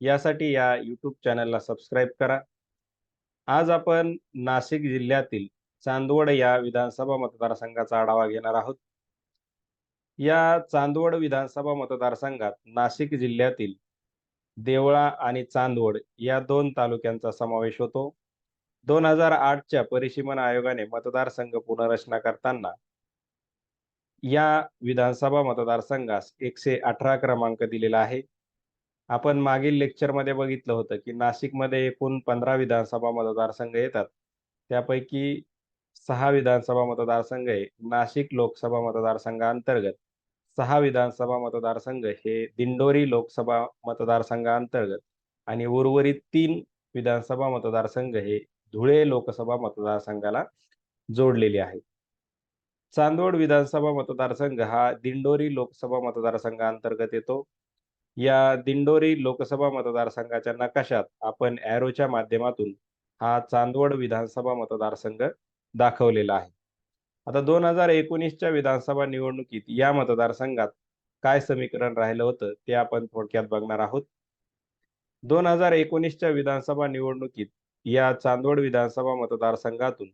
यासाठी या यूट्यूब चॅनलला सबस्क्राईब करा. आज आपण नाशिक जिल्ह्यातील चांदवड या विधानसभा मतदारसंघाचा आढावा घेणार आहोत. या चांदवड विधानसभा मतदारसंघात नाशिक जिल्ह्यातील देवळा आणि चांदवड या दोन तालुक्यांचा समावेश होतो. 2008 च्या परिसीमन आयोगाने मतदारसंघ पुनर्रचना करताना या विधानसभा मतदारसंघास 118 क्रमांक दिलेला आहे. आपण मागील लेक्चरमध्ये बघितलं होतं, की नाशिकमध्ये एकूण 15 विधानसभा मतदारसंघ येतात. त्यापैकी सहा विधानसभा मतदारसंघ हे नाशिक लोकसभा मतदारसंघाअंतर्गत, सहा विधानसभा मतदारसंघ हे दिंडोरी लोकसभा मतदारसंघाअंतर्गत आणि उर्वरित तीन विधानसभा मतदारसंघ हे धुळे लोकसभा मतदारसंघाला जोडलेले आहेत. चांदवड विधानसभा मतदारसंघ हा दिंडोरी लोकसभा मतदारसंघाअंतर्गत येतो. या दिंडोरी लोकसभा मतदारसंघाच्या नकाशात आपण ॲरोच्या माध्यमातून हा चांदवड विधानसभा मतदारसंघ दाखवलेला आहे. आता दोन हजार एकोणीसच्या विधानसभा निवडणुकीत या मतदारसंघात काय समीकरण राहिलं होतं, ते आपण थोडक्यात बघणार आहोत. दोन हजार एकोणीसच्या विधानसभा निवडणुकीत या चांदवड विधानसभा मतदारसंघातून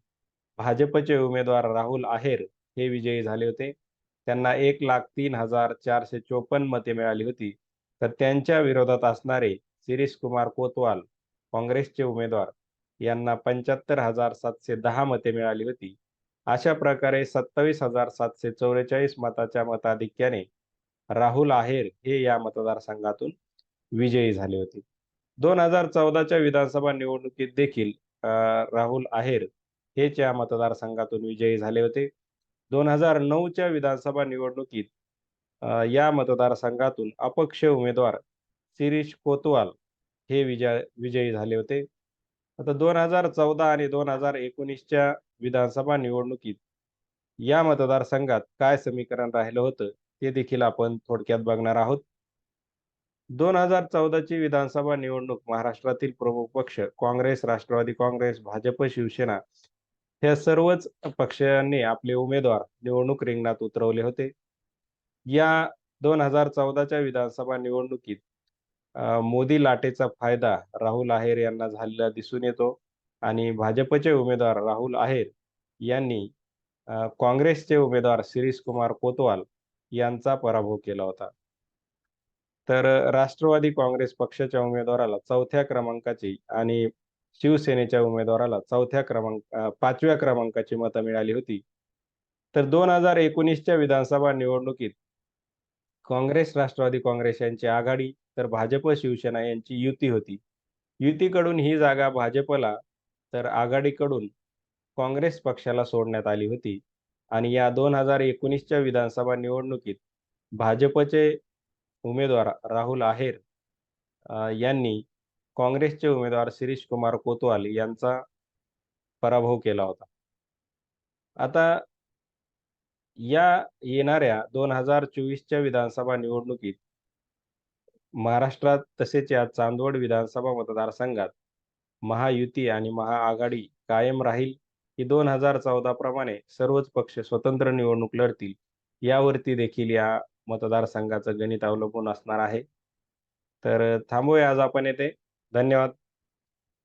भाजपचे उमेदवार राहुल आहेर हे विजयी झाले होते. त्यांना 1,03,454 मते मिळाली होती. तर त्यांच्या विरोधात असणारे शिरीष कुमार कोतवाल काँग्रेसचे उमेदवार यांना 75,710 मते मिळाली होती. अशा प्रकारे 27,744 मताच्या मताधिक्याने राहुल आहेर हे या मतदारसंघातून विजयी झाले होते. दोन हजार चौदाच्या विधानसभा निवडणुकीत देखील राहुल आहेर हेच या मतदारसंघातून विजयी झाले होते. 2009 च्या विधानसभा निवडणुकीत या मतदारसंघातून अपक्ष उमेदवार शिरीष कोतवाल हे विजय विजयी झाले होते. आता 2014 आणि दोन हजार एकोणीसच्या विधानसभा निवडणुकीत या मतदारसंघात काय समीकरण राहिलं होतं, ते देखील आपण थोडक्यात बघणार आहोत. 2014 ची विधानसभा निवडणूक महाराष्ट्रातील प्रमुख पक्ष काँग्रेस, राष्ट्रवादी काँग्रेस, भाजप, शिवसेना या सर्वच पक्षांनी आपले उमेदवार निवडणूक रिंगणात उतरवले होते. या दोन हजार चौदाच्या विधानसभा निवडणुकीत मोदी लाटेचा फायदा राहुल आहेर यांना झालेला दिसून येतो आणि भाजपचे उमेदवार राहुल आहेर यांनी काँग्रेसचे उमेदवार शिरीष कुमार कोतवाल यांचा पराभव केला होता. तर राष्ट्रवादी काँग्रेस पक्षाच्या उमेदवाराला चौथ्या क्रमांकाची आणि शिवसेनेच्या उमेदवाराला चौथ्या क्रमांक पाचव्या क्रमांकाची मतं मिळाली होती. तर दोन हजार एकोणीसच्या विधानसभा निवडणुकीत काँग्रेस, राष्ट्रवादी काँग्रेस यांची आघाडी, तर भाजप, शिवसेना यांची युती होती. युतीकडून ही जागा भाजपला, तर आघाडीकडून काँग्रेस पक्षाला सोडण्यात आली होती आणि या दोन हजार एकोणीसच्या विधानसभा निवडणुकीत भाजपचे उमेदवार राहुल आहेर यांनी काँग्रेसचे उमेदवार शिरीष कुमार कोतवाल यांचा पराभव केला होता. आता या येणाऱ्या दोन हजार चोवीसच्या विधानसभा निवडणुकीत महाराष्ट्रात तसेच या चांदवड विधानसभा मतदारसंघात महायुती आणि महाआघाडी कायम राहील, की 2014 प्रमाणे सर्वच पक्ष स्वतंत्र निवडणूक लढतील, यावरती देखील या मतदारसंघाचं गणित अवलंबून असणार आहे. तर थांबूया आज आपण येथे. धन्यवाद.